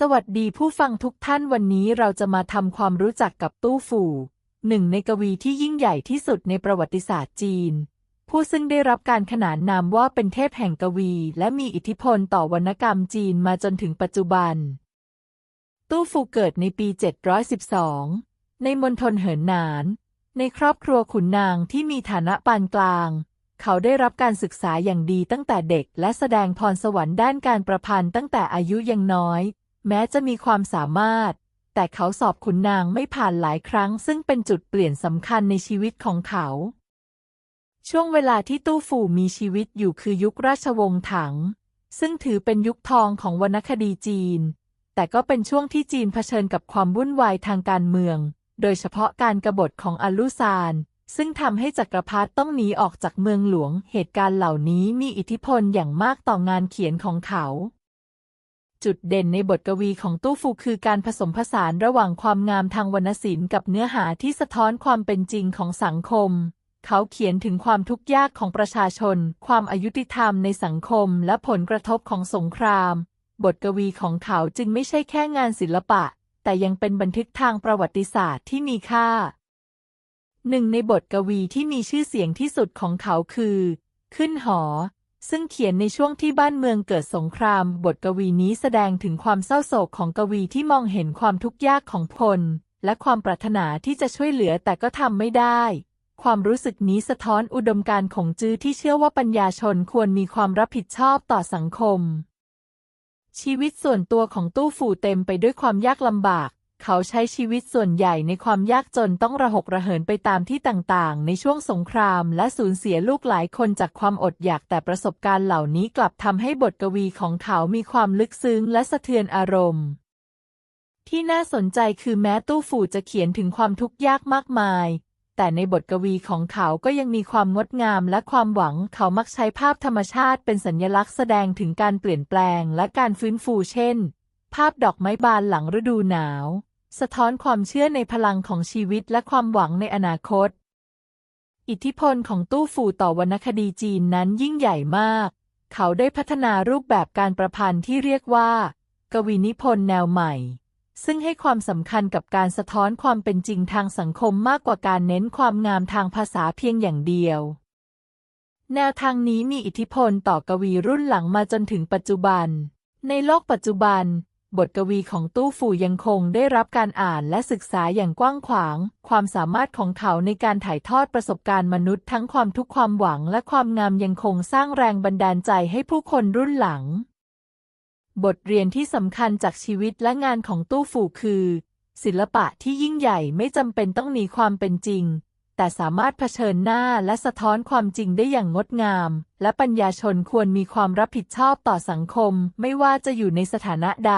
สวัสดีผู้ฟังทุกท่านวันนี้เราจะมาทำความรู้จักกับตู้ฝู หนึ่งในกวีที่ยิ่งใหญ่ที่สุดในประวัติศาสตร์จีน ผู้ซึ่งได้รับการขนานนามว่าเป็นเทพแห่งกวี และมีอิทธิพลต่อวรรณกรรมจีนมาจนถึงปัจจุบัน ตู้ฟูเกิดในปี 712 ในมณฑลเหินหนาน ในครอบครัวขุนนางที่มีฐานะปานกลาง เขาได้รับการศึกษาอย่างดีตั้งแต่เด็ก และแสดงพรสวรรค์ด้านการประพันธ์ตั้งแต่อายุยังน้อย แม้จะมีความสามารถ แต่เขาสอบขุนนางไม่ผ่านหลายครั้ง ซึ่งเป็นจุดเปลี่ยนสำคัญในชีวิตของเขา ช่วงเวลาที่ตู้ฝูมีชีวิตอยู่คือยุคราชวงศ์ถัง ซึ่งถือเป็นยุคทองของวรรณคดีจีน แต่ก็เป็นช่วงที่จีนเผชิญกับความวุ่นวายทางการเมือง โดยเฉพาะการกบฏของอัลลุซานซึ่งทำให้จักรพรรดิต้องหนีออกจากเมืองหลวง เหตุการณ์เหล่านี้มีอิทธิพลอย่างมากต่องานเขียนของเขา จุดเด่นในบทกวีของตู้ฟูคือการผสมผสานระหว่างความงามทางวรรณศิลป์กับเนื้อหาที่สะท้อนความเป็นจริงของสังคม เขาเขียนถึงความทุกข์ยากของประชาชน ความอายุติธรรมในสังคม และผลกระทบของสงคราม บทกวีของเขาจึงไม่ใช่แค่งานศิลปะ แต่ยังเป็นบันทึกทางประวัติศาสตร์ที่มีค่า หนึ่งในบทกวีที่มีชื่อเสียงที่สุดของเขาคือ ขึ้นหอ ซึ่งเขียนในช่วงที่บ้านเมืองเกิดสงคราม บทกวีนี้แสดงถึงความเศร้าโศกของกวีที่มองเห็นความทุกข์ยากของพล และความปรารถนาที่จะช่วยเหลือแต่ก็ทำไม่ได้ ความรู้สึกนี้สะท้อนอุดมการณ์ของจื้อที่เชื่อว่าปัญญาชนควรมีความรับผิดชอบต่อสังคม ชีวิตส่วนตัวของตู้ฝูเต็มไปด้วยความยากลำบาก เขาใช้ชีวิตส่วนใหญ่ในความยากจนต้องระหกระเหินไปตามที่ต่างๆ ในช่วงสงคราม และสูญเสียลูกหลายคนจากความอดอยากแต่ประสบการณ์เหล่านี้กลับทำให้บทกวีของเขามีความลึกซึ้งและสะเทือนอารมณ์ ที่น่าสนใจคือแม้ตู้ฝูจะเขียนถึงความทุกข์ยากมากมาย แต่ในบทกวีของเขาก็ยังมีความงดงามและความหวัง เขามักใช้ภาพธรรมชาติเป็นสัญลักษณ์แสดงถึงการเปลี่ยนแปลงและการฟื้นฟูเช่น ภาพดอกไม้บานหลังฤดูหนาว สะท้อนความเชื่อในพลังของชีวิตและความหวังในอนาคต อิทธิพลของตู้ฝูต่อวรรณคดีจีนนั้นยิ่งใหญ่มาก เขาได้พัฒนารูปแบบการประพันธ์ที่เรียกว่า กวีนิพนธ์แนวใหม่ ซึ่งให้ความสำคัญกับการสะท้อนความเป็นจริงทางสังคมมากกว่าการเน้นความงามทางภาษาเพียงอย่างเดียว แนวทางนี้มีอิทธิพลต่อกวีรุ่นหลังมาจนถึงปัจจุบัน ในโลกปัจจุบัน บทกวีของตู้ฝูยังคงได้รับการอ่านและศึกษาอย่างกว้างขวาง ความสามารถของเขาในการถ่ายทอดประสบการณ์มนุษย์ทั้งความทุกข์ความหวังและความงามยังคงสร้างแรงบันดาลใจให้ผู้คนรุ่นหลัง บทเรียนที่สำคัญจากชีวิตและงานของตู้ฝูคือ ศิลปะที่ยิ่งใหญ่ไม่จำเป็นต้องหนีความเป็นจริง แต่สามารถเผชิญหน้าและสะท้อนความจริงได้อย่างงดงาม และปัญญาชนควรมีความรับผิดชอบต่อสังคม ไม่ว่าจะอยู่ในสถานะใด